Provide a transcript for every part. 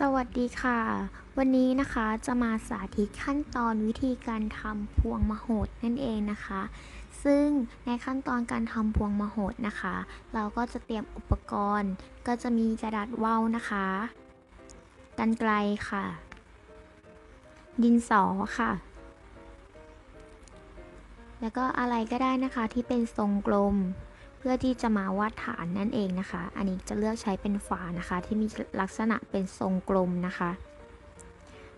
สวัสดีค่ะ วันนี้นะคะจะมาสาธิตขั้นตอนวิธีการทำพวงมโหดนั่นเองนะคะ ซึ่งในขั้นตอนการทำพวงมโหดนะคะ เราก็จะเตรียมอุปกรณ์ ก็จะมีกระดาษว่าวนะคะกันไกลค่ะ ดินสอค่ะ แล้วก็อะไรก็ได้นะคะที่เป็นทรงกลม พื่อที่จะมาวาดฐานนั่นเองนะคะ อันนี้จะเลือกใช้เป็นฝานะคะ ที่มีลักษณะเป็นทรงกลมนะคะ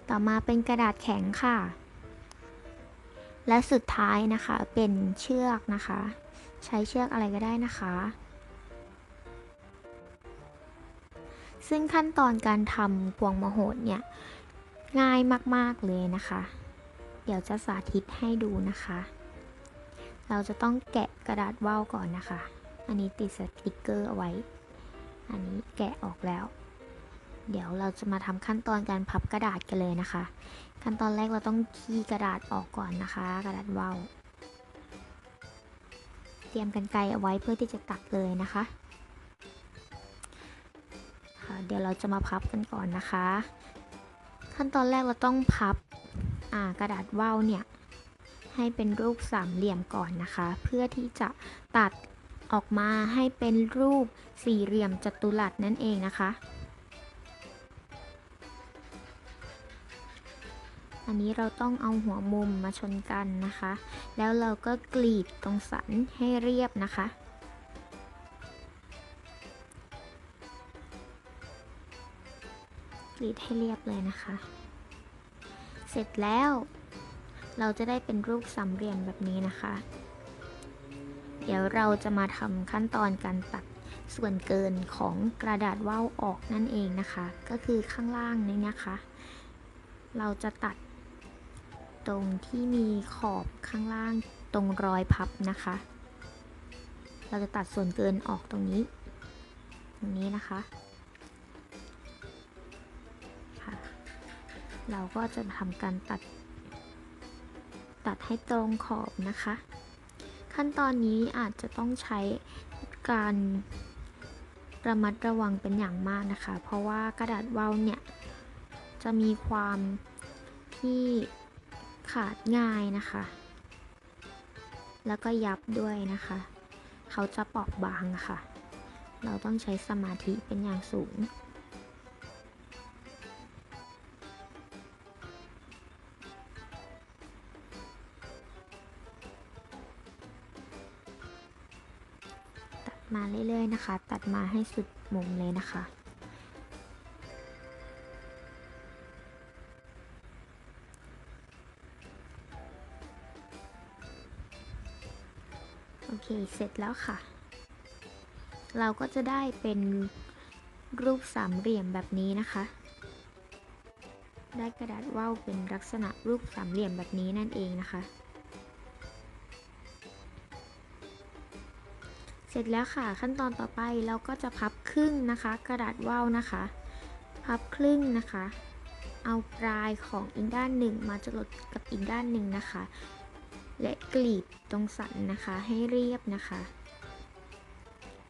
ต่อมาเป็นกระดาษแข็งค่ะ และสุดท้ายนะคะเป็นเชือกนะคะ ใช้เชือกอะไรก็ได้นะคะ ซึ่งขั้นตอนการทำพวงมโหดเนี่ยง่ายมากๆเลยนะคะ เดี๋ยวจะสาธิตให้ดูนะคะเราจะต้องแกะกระดาษว่าวก่อนนะคะ อันนี้ติดสติกเกอร์เอาไว้ อันนี้แกะออกแล้ว เดี๋ยวเราจะมาทำขั้นตอนการพับกระดาษกันเลยนะคะ ขั้นตอนแรกเราต้องคีย์กระดาษออกก่อนนะคะ กระดาษว่าวเตรียมกันไกรเอาไว้เพื่อที่จะตัดเลยนะคะค่ะเดี๋ยวเราจะมาพับกันก่อนนะคะ ขั้นตอนแรกเราต้องพับกระดาษว่าวเนี่ยให้เป็นรูปสามเหลี่ยมก่อนนะคะ เพื่อที่จะตัด ออกมาให้เป็นรูปสี่เหลี่ยมจัตุรัสนั่นเองนะคะ อันนี้เราต้องเอาหัวมุมมาชนกันนะคะ แล้วเราก็กรีดตรงสันให้เรียบนะคะกรีดให้เรียบเลยนะคะ เสร็จแล้ว เราจะได้เป็นรูปสามเหลี่ยมแบบนี้นะคะ เดี๋ยวเราจะมาทำขั้นตอนการตัดส่วนเกินของกระดาษว่าวออกนั่นเองนะคะ ก็คือข้างล่างนี้นะคะ เราจะตัดตรงที่มีขอบข้างล่างตรงรอยพับนะคะ เราจะตัดส่วนเกินออกตรงนี้ ตรงนี้นะคะเราก็จะทำการตัด ตัดให้ตรงขอบนะคะ ขั้นตอนนี้อาจจะต้องใช้การระมัดระวังเป็นอย่างมากนะคะ เพราะว่ากระดาษว่าวเนี่ย จะมีความที่ขาดง่ายนะคะ แล้วก็ยับด้วยนะคะ เขาจะเปราะบางนะคะเราต้องใช้สมาธิเป็นอย่างสูง เรื่อยๆนะคะ ตัดมาให้สุดมุมเลยนะคะ โอเค เสร็จแล้วค่ะ เราก็จะได้เป็นรูปสามเหลี่ยมแบบนี้นะคะ ได้กระดาษว่าวเป็นลักษณะรูปสามเหลี่ยมแบบนี้นั่นเองนะคะ สร็จแล้วค่ะขั้นตอนต่อไปเราก็จะพับครึ่งนะคะ กระดาษว่าวนะคะ พับครึ่งนะคะ เอาปลายของอีกด้านหนึ่งมาจรดกับอีกด้านหนึ่งนะคะ และกรีดตรงสันนะคะให้เรียบนะคะ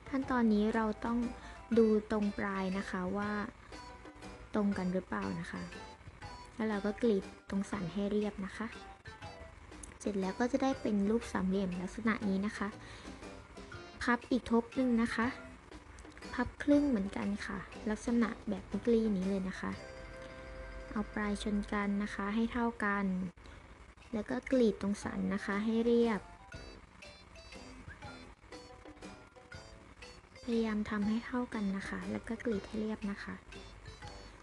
ขั้นตอนนี้เราต้องดูตรงปลายนะคะว่าตรงกันหรือเปล่านะคะ แล้วเราก็กรีดตรงสันให้เรียบนะคะ เสร็จแล้วก็จะได้เป็นรูปสามเหลี่ยมลักษณะนี้นะคะ พับอีกทบหนึ่งนะคะ พับครึ่งเหมือนกันค่ะ ลักษณะแบบมุกลีนี้เลยนะคะ เอาปลายชนกันนะคะให้เท่ากัน แล้วก็กรีดตรงสันนะคะให้เรียบ พยายามทำให้เท่ากันนะคะ แล้วก็กรีดให้เรียบนะคะ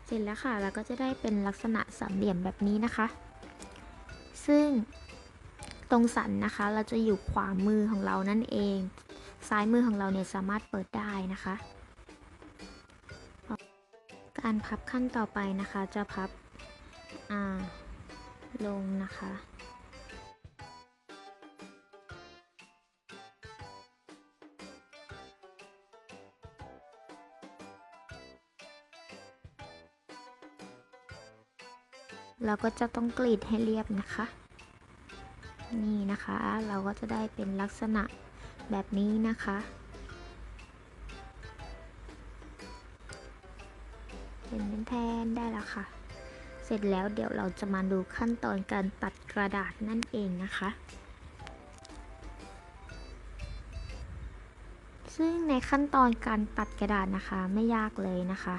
เสร็จแล้วค่ะเราก็จะได้เป็นลักษณะสามเหลี่ยมแบบนี้นะคะ ซึ่งตรงสันนะคะ เราจะอยู่ขวามือของเรานั่นเอง ซ้ายมือของเราเนี่ยสามารถเปิดได้นะคะ การพับขั้นต่อไปนะคะจะพับลงนะคะเราก็จะต้องกรีดให้เรียบนะคะ นี่นะคะ เราก็จะได้เป็นลักษณะ แบบนี้นะคะ เป็นแทนได้แล้วค่ะ เสร็จแล้วเดี๋ยวเราจะมาดูขั้นตอนการตัดกระดาษนั่นเองนะคะ ซึ่งในขั้นตอนการตัดกระดาษนะคะไม่ยากเลยนะคะ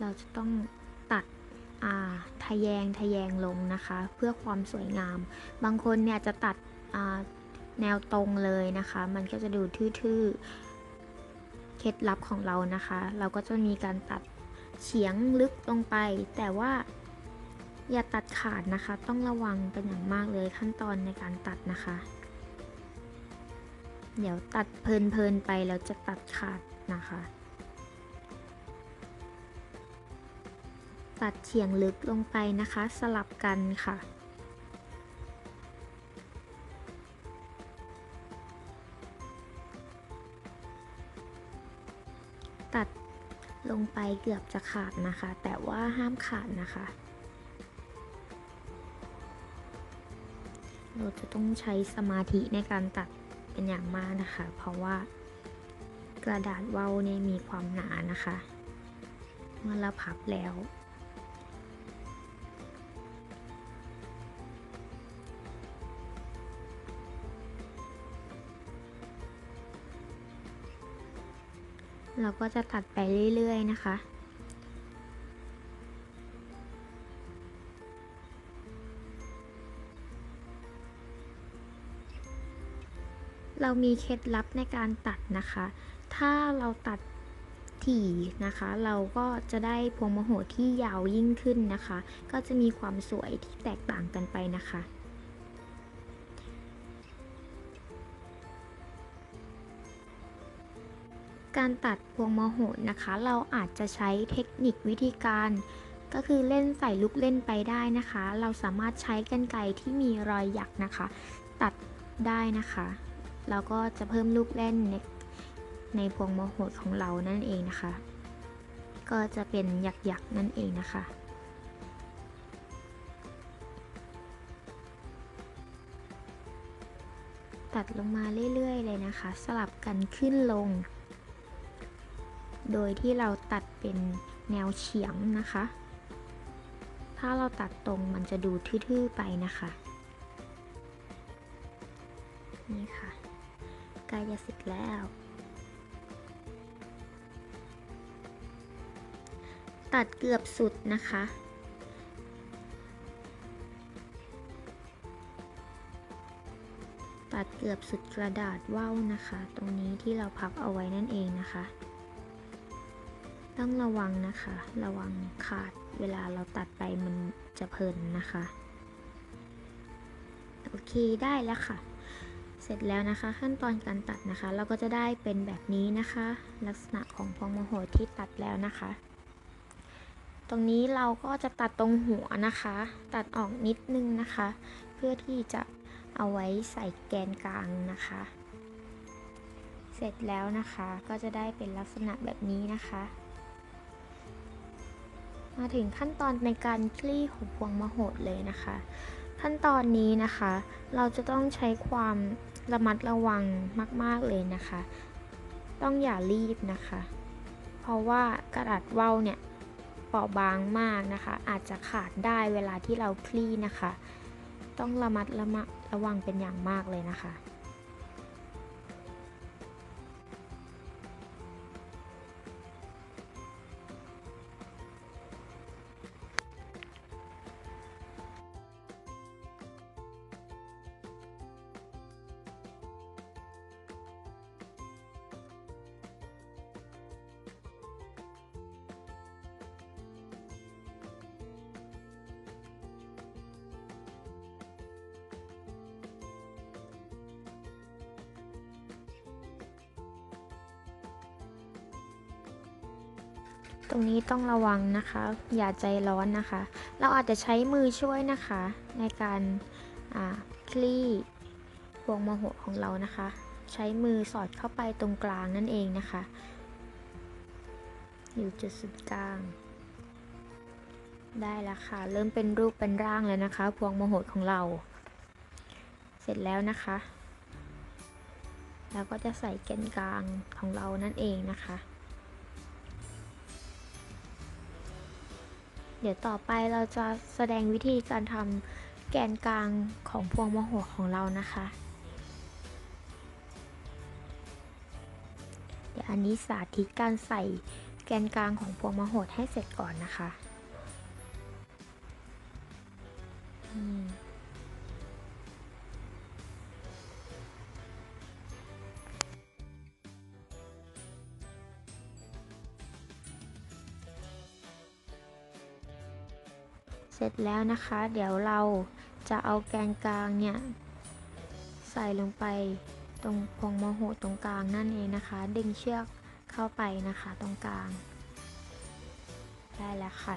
เราจะต้องะแยงทะแยงลงนะคะ เพื่อความสวยงาม บางคนเนี่ยจะตัดแนวตรงเลยนะคะ มันก็จะดูทื่อๆเคล็ดลับของเรานะคะ เราก็จะมีการตัดเฉียงลึกลงไป แต่ว่าอย่าตัดขาดนะคะ ต้องระวังเป็นอย่างมากเลยขั้นตอนในการตัดนะคะ เดี๋ยวตัดเพลินๆไปแล้วจะตัดขาดนะคะ ตัดเฉียงลึกลงไปนะคะ สลับกันค่ะ ตัดลงไปเกือบจะขาดนะคะ แต่ว่าห้ามขาดนะคะ เราจะต้องใช้สมาธิในการตัดเป็นอย่างมากนะคะ เพราะว่ากระดาษเว้าเนี่ยมีความหนานะคะ เมื่อเราพับแล้ว เราก็จะตัดไปเรื่อยๆนะคะเรามีเคล็ดลับในการตัดนะคะ ถ้าเราตัดถี่นะคะ เราก็จะได้พวงมโหที่ยาวยิ่งขึ้นนะคะ ก็จะมีความสวยที่แตกต่างกันไปนะคะ การตัดพวงมโหดนะคะ เราอาจจะใช้เทคนิควิธีการ ก็คือเล่นใส่ลูกเล่นไปได้นะคะ เราสามารถใช้กรรไกที่มีรอยหยักนะคะ ตัดได้นะคะเราก็จะเพิ่มลูกเล่นในในพวงมโหดของเรานั่นเองนะคะ ก็จะเป็นหยักๆนั่นเองนะคะตัดลงมาเรื่อย ๆ เลยนะคะ สลับกันขึ้นลง โดยที่เราตัดเป็นแนวเฉียงนะคะ ถ้าเราตัดตรงมันจะดูทื่อๆไปนะคะ นี่ค่ะใกล้จะเสร็จแล้ว ตัดเกือบสุดนะคะตัดเกือบสุดกระดาษว่าวนะคะ ตรงนี้ที่เราพับเอาไว้นั่นเองนะคะ ต้องระวังนะคะ ระวังขาดเวลาเราตัดไปมันจะเพลินนะคะ โอเคได้แล้วค่ะ เสร็จแล้วนะคะ ขั้นตอนการตัดนะคะ เราก็จะได้เป็นแบบนี้นะคะ ลักษณะของพวงมโหดที่ตัดแล้วนะคะ ตรงนี้เราก็จะตัดตรงหัวนะคะ ตัดออกนิดนึงนะคะ เพื่อที่จะเอาไว้ใส่แกนกลางนะคะเสร็จแล้วนะคะก็จะได้เป็นลักษณะแบบนี้นะคะ มาถึงขั้นตอนในการคลี่ของพวงมโหดเลยนะคะ ขั้นตอนนี้นะคะ เราจะต้องใช้ความระมัดระวังมาก ๆเลยนะคะ ต้องอย่ารีบนะคะ เพราะว่ากระดาษเว้าเนี่ยเปราะบางมากนะคะ อาจจะขาดได้เวลาที่เราคลี่นะคะ ต้องระมัดระมัดระวังเป็นอย่างมากเลยนะคะ ตรงนี้ต้องระวังนะคะ อย่าใจร้อนนะคะ เราอาจจะใช้มือช่วยนะคะ ในการคลี่พวงมโหของเรานะคะ ใช้มือสอดเข้าไปตรงกลางนั่นเองนะคะ อยู่จุดศูนย์กลาง ได้แล้วค่ะ เริ่มเป็นรูปเป็นร่างแล้วนะคะ พวงมโหของเรา เสร็จแล้วนะคะแล้วก็จะใส่แกนกลางของเรานั่นเองนะคะ เดี๋ยวต่อไปเราจะแสดงวิธีการทำแกนกลางของพวงมโหดของเรานะคะ เดี๋ยวอันนี้สาธิตการใส่แกนกลางของพวงมโหดให้เสร็จก่อนนะคะ สร็จแล้วนะคะ เดี๋ยวเราจะเอาแกนกลางเนี่ย ใส่ลงไปตรงพวงมโหตรงกลางนั่นเองนะคะ ดึงเชือกเข้าไปนะคะตรงกลาง ได้แล้วค่ะ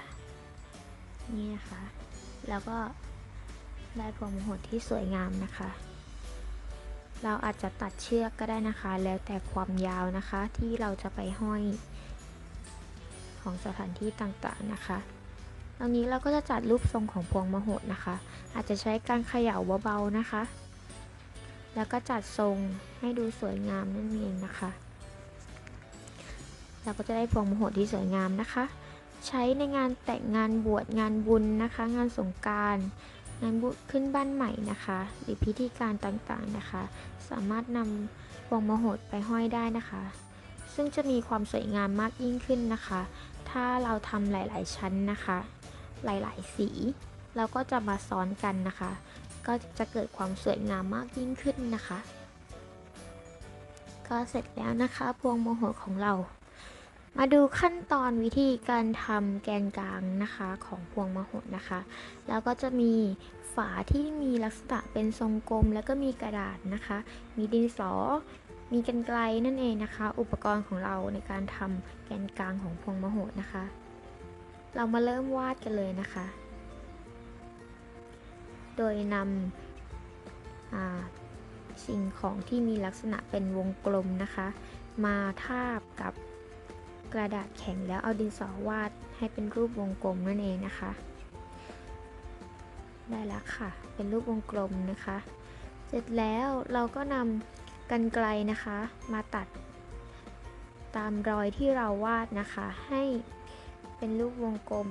นี่นะคะ แล้วก็ได้พวงมโหดที่สวยงามนะคะ เราอาจจะตัดเชือกก็ได้นะคะ แล้วแต่ความยาวนะคะที่เราจะไปห้อยของสถานที่ต่างๆนะคะ ตรงนี้เราก็จะจัดรูปทรงของพวงมโหดนะคะ อาจจะใช้การเขย่าเบาๆนะคะ แล้วก็จัดทรงให้ดูสวยงามนั่นเองนะคะ เราก็จะได้พวงมโหดที่สวยงามนะคะ ใช้ในงานแต่งงานบวชงานบุญนะคะ งานสงการงานบุญขึ้นบ้านใหม่นะคะ หรือพิธีการต่างๆนะคะ สามารถนำพวงมโหดไปห้อยได้นะคะ ซึ่งจะมีความสวยงามมากยิ่งขึ้นนะคะ ถ้าเราทำหลาย ๆ ชั้นนะคะ หลาย ๆ สีเราก็จะมาซ้อนกันนะคะ ก็จะเกิดความสวยงามมากยิ่งขึ้นนะคะ ก็เสร็จแล้วนะคะพวงโมโหดของเรา มาดูขั้นตอนวิธีการทำแกนกลางนะคะของพวงมโหดนะคะ แล้วก็จะมีฝาที่มีลักษณะเป็นทรงกลม แล้วก็มีกระดาษนะคะ มีดินสอมีกันไกลนั่นเองนะคะ อุปกรณ์ของเราในการทำแกนกลางของพวงมโหดนะคะ เรามาเริ่มวาดกันเลยนะคะ โดยนำสิ่งของที่มีลักษณะเป็นวงกลมนะคะ มาทาบกับกระดาษแข็งแล้วเอาดินสอวาดให้เป็นรูปวงกลมนั่นเองนะคะ ได้แล้วค่ะ เป็นรูปวงกลมนะคะ เสร็จแล้วเราก็นำกันไกลนะคะ มาตัด ตามรอยที่เราวาดนะคะ ให้ เป็นรูปวงกลม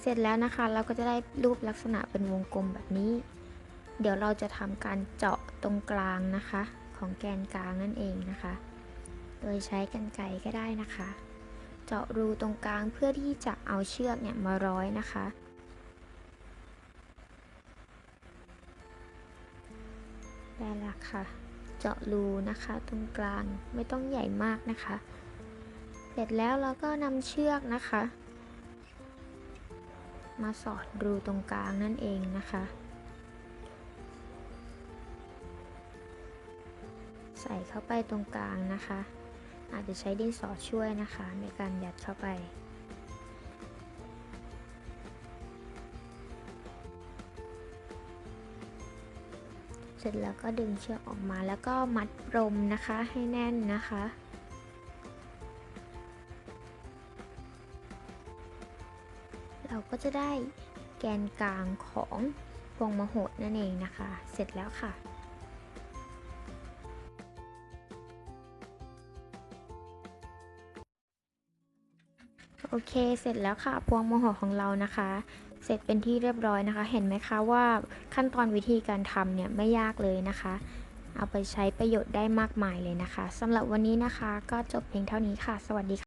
เสร็จแล้วนะคะเราก็จะได้รูปลักษณะเป็นวงกลมแบบนี้ เดี๋ยวเราจะทำการเจาะตรงกลางนะคะ ของแกนกลางนั่นเองนะคะ โดยใช้กันไกรก็ได้นะคะ เจาะรูตรงกลางเพื่อที่จะเอาเชือกเนี่ยมาร้อยนะคะ ได้แล้วค่ะ เจาะรูนะคะตรงกลางไม่ต้องใหญ่มากนะคะ เสร็จแล้วเราก็นำเชือกนะคะ มาสอดรูตรงกลางนั่นเองนะคะ ใส่เข้าไปตรงกลางนะคะ อาจจะใช้ดินสอช่วยนะคะ ในการยัดเข้าไปเสร็จแล้วก็ดึงเชือกออกมาแล้วก็มัดปรมนะคะให้แน่นนะคะ เราก็จะได้แกนกลางของพวงมโหดนั่นเองนะคะ เสร็จแล้วค่ะโอเค เสร็จแล้วค่ะ พวงมโหดของเรานะคะ เสร็จเป็นที่เรียบร้อยนะคะ เห็นไหมคะว่าขั้นตอนวิธีการทำเนี่ยไม่ยากเลยนะคะ เอาไปใช้ประโยชน์ได้มากมายเลยนะคะสำหรับวันนี้นะคะ ก็จบเพียงเท่านี้ค่ะ สวัสดีค่ะ